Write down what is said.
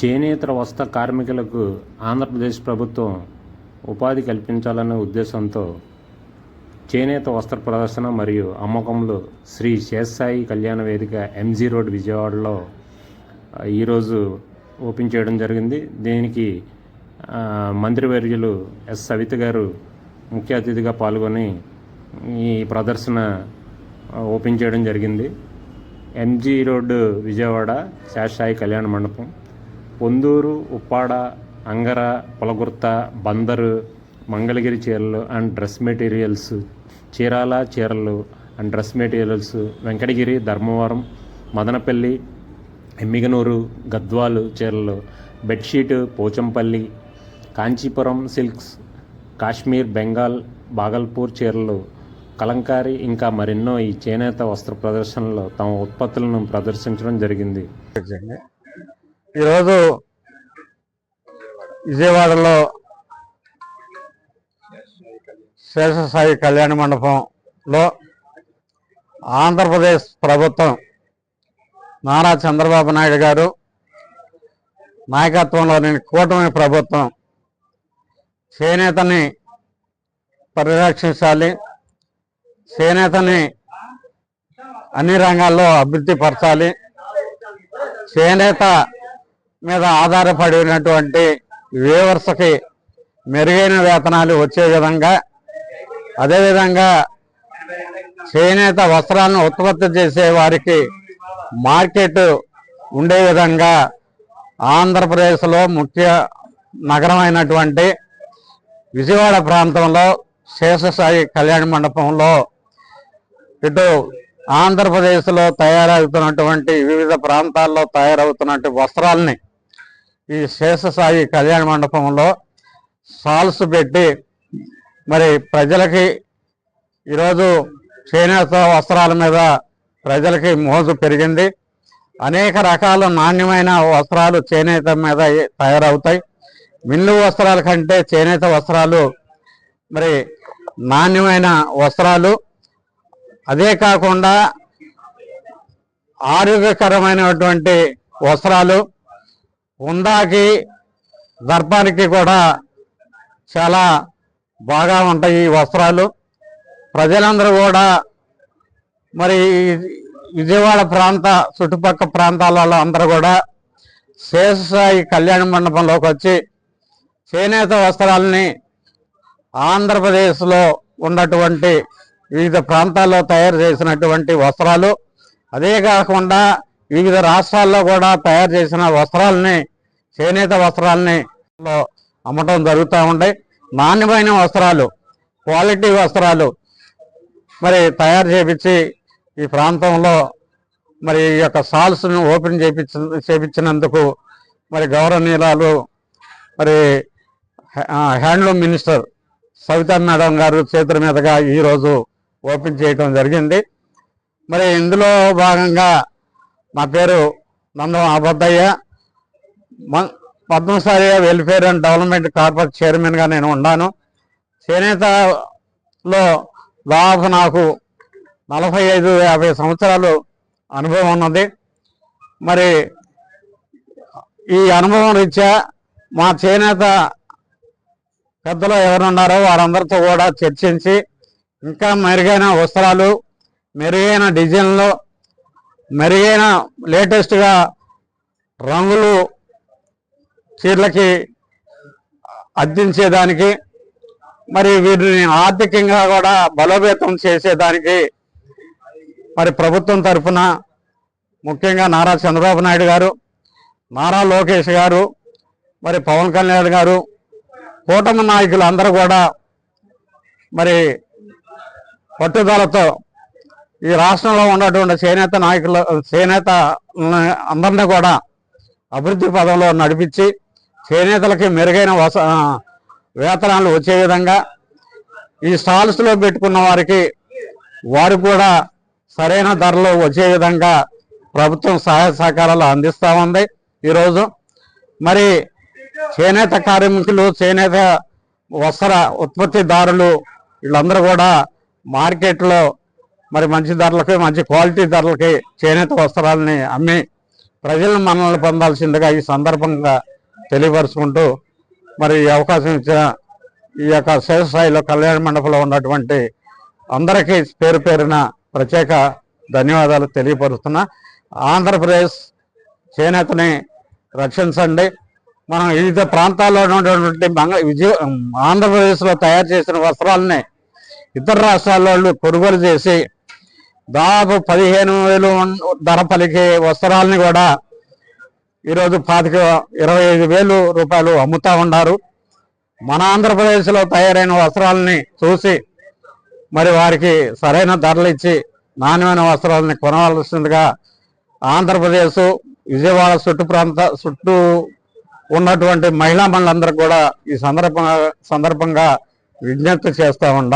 చేనేత వస్త్ర కార్మికులకు ఆంధ్రప్రదేశ్ ప్రభుత్వం ఉపాధి కల్పించాలనే ఉద్దేశంతో చేనేత వస్త్ర ప్రదర్శన మరియు అమ్మకంలో శ్రీ శేషాయి కళ్యాణ వేదిక ఎంజీ రోడ్ విజయవాడలో ఈరోజు ఓపెన్ చేయడం జరిగింది. దీనికి మంత్రివర్యులు ఎస్. సవిత గారు ముఖ్య అతిథిగా పాల్గొని ఈ ప్రదర్శన ఓపెన్ చేయడం జరిగింది. ఎంజీ రోడ్డు విజయవాడ శేషాయి కళ్యాణ మండపం. పొందూరు ఉప్పాడ అంగర పొలగుర్త బందరు మంగళగిరి చీరలు అండ్ డ్రెస్ మెటీరియల్స్ చీరాల చీరలు and dress materials Venkatagiri Dharmavaram Madanapalli Emmiganur Gadwal చీరలు బెడ్షీట్ పోచంపల్లి కాంచీపురం సిల్క్స్ కాశ్మీర్ బెంగాల్ బాగల్పూర్ చీరలు కలంకారి ఇంకా మరెన్నో ఈ చేనేత వస్త్ర ప్రదర్శనలో తమ ఉత్పత్తులను ప్రదర్శించడం జరిగింది జరిగింది. ఈరోజు విజయవాడలో శేషసాయి కళ్యాణ మండపంలో ఆంధ్రప్రదేశ్ ప్రభుత్వం నారా చంద్రబాబు నాయుడు గారు నాయకత్వంలోని కూటమి ప్రభుత్వం చేనేతని పరిరక్షించాలి చేనేతని అన్ని రంగాల్లో అభివృద్ధి పరచాలి చేనేత మీద ఆధారపడినటువంటి వేవర్స్కి మెరుగైన వేతనాలు వచ్చే విధంగా అదేవిధంగా చేనేత వస్త్రాలను ఉత్పత్తి చేసే వారికి మార్కెట్ ఉండే విధంగా ఆంధ్రప్రదేశ్లో ముఖ్య నగరమైనటువంటి విజయవాడ ప్రాంతంలో శేషసాయి కళ్యాణ మండపంలో ఇటు ఆంధ్రప్రదేశ్లో తయారవుతున్నటువంటి వివిధ ప్రాంతాల్లో తయారవుతున్నటువంటి వస్త్రాలని ఈ శేషసాయి కళ్యాణ మండపంలో సాల్స్ పెట్టి మరి ప్రజలకి ఈరోజు చేనేత వస్త్రాల మీద ప్రజలకి మోజు పెరిగింది. అనేక రకాల నాణ్యమైన వస్త్రాలు చేనేత మీద తయారవుతాయి. మిల్లు వస్త్రాల కంటే చేనేత వస్త్రాలు మరి నాణ్యమైన వస్త్రాలు. అదే కాకుండా ఆరోగ్యకరమైనటువంటి వస్త్రాలు ఉందాకి దర్పానికి కూడా చాలా బాగా ఉంటాయి ఈ వస్త్రాలు. ప్రజలందరూ కూడా మరి విజయవాడ ప్రాంత చుట్టుపక్కల ప్రాంతాలలో అందరూ కూడా శేషసాయి కళ్యాణ మండపంలోకి వచ్చి చేనేత వస్త్రాలని ఆంధ్రప్రదేశ్లో ఉన్నటువంటి వివిధ ప్రాంతాల్లో తయారు చేసినటువంటి వస్త్రాలు. అదే కాకుండా వివిధ రాష్ట్రాల్లో కూడా తయారు చేసిన వస్త్రాలని చేనేత వస్త్రాలని అమ్మటం జరుగుతూ ఉంటాయి నాణ్యమైన వస్త్రాలు క్వాలిటీ వస్త్రాలు మరి తయారు చేపించి ఈ ప్రాంతంలో మరి ఈ యొక్క సాల్స్ను ఓపెన్ చేపించ చేపించినందుకు మరి గౌరవనీయురాలు మరి హ్యాండ్లూమ్ మినిస్టర్ సవితా మేడం గారు చేతుల మీదుగా ఈరోజు ఓపెన్ చేయటం జరిగింది. మరి ఇందులో భాగంగా నా పేరు నందం అబద్దయ్య. మ- వెల్ఫేర్ అండ్ డెవలప్మెంట్ కార్పొరేట్ చైర్మన్గా నేను ఉన్నాను. చేనేతలో దాదాపు నాకు నలభై ఐదు యాభై సంవత్సరాలు అనుభవం ఉన్నది. మరి ఈ అనుభవం రీత్యా మా చేనేత పెద్దలు ఎవరున్నారో వారందరితో కూడా చర్చించి ఇంకా మెరుగైన వస్త్రాలు మెరుగైన డిజైన్లు మెరుగైన లేటెస్ట్గా రంగులు చీరలకి అందించేదానికి మరి వీరిని ఆర్థికంగా కూడా బలోపేతం చేసేదానికి మరి ప్రభుత్వం తరఫున ముఖ్యంగా నారా చంద్రబాబు నాయుడు గారు నారా లోకేష్ గారు మరి పవన్ కళ్యాణ్ గారు కూటమి నాయకులు అందరూ కూడా మరి పట్టుదలతో ఈ రాష్ట్రంలో ఉన్నటువంటి చేనేత నాయకులు చేనేత అందరినీ కూడా అభివృద్ధి పదంలో నడిపించి చేనేతలకి మెరుగైన వస వేతనాలు వచ్చే విధంగా ఈ స్టాల్స్లో పెట్టుకున్న వారికి వారు కూడా సరైన ధరలు వచ్చే విధంగా ప్రభుత్వం సహాయ సహకారాలు అందిస్తూ ఉంది ఈరోజు. మరి చేనేత కార్మికులు చేనేత వస్త్ర ఉత్పత్తిదారులు వీళ్ళందరూ కూడా మార్కెట్లో మరి మంచి ధరలకి మంచి క్వాలిటీ ధరలకి చేనేత వస్త్రాలని అమ్మి ప్రజలను మనల్ని పొందాల్సిందిగా ఈ సందర్భంగా తెలియపరుచుకుంటూ మరి ఈ అవకాశం ఇచ్చిన ఈ యొక్క శేషస్థాయిలో కళ్యాణ మండపంలో ఉన్నటువంటి అందరికీ పేరు పేరున ప్రత్యేక ధన్యవాదాలు తెలియపరుస్తున్నా. ఆంధ్రప్రదేశ్ చేనేతని రక్షించండి. మనం వివిధ ప్రాంతాల్లో ఉన్నటువంటి మంగ విజయ ఆంధ్రప్రదేశ్లో తయారు చేసిన వస్త్రాలని ఇతర రాష్ట్రాల వాళ్ళు కొనుగోలు చేసి దాదాపు పదిహేను వేలు ధర పలికే వస్త్రాలని కూడా ఈరోజు పాతిక ఇరవై ఐదు వేలు రూపాయలు అమ్ముతా ఉన్నారు. మన ఆంధ్రప్రదేశ్లో తయారైన వస్త్రాలని చూసి మరి వారికి సరైన ధరలు ఇచ్చి నాణ్యమైన వస్త్రాలని కొనవలసిందిగా ఆంధ్రప్రదేశ్ విజయవాడ చుట్టు ప్రాంత చుట్టూ ఉన్నటువంటి మహిళా మండలందరూ కూడా ఈ సందర్భంగా సందర్భంగా విజ్ఞప్తి చేస్తూ ఉండ.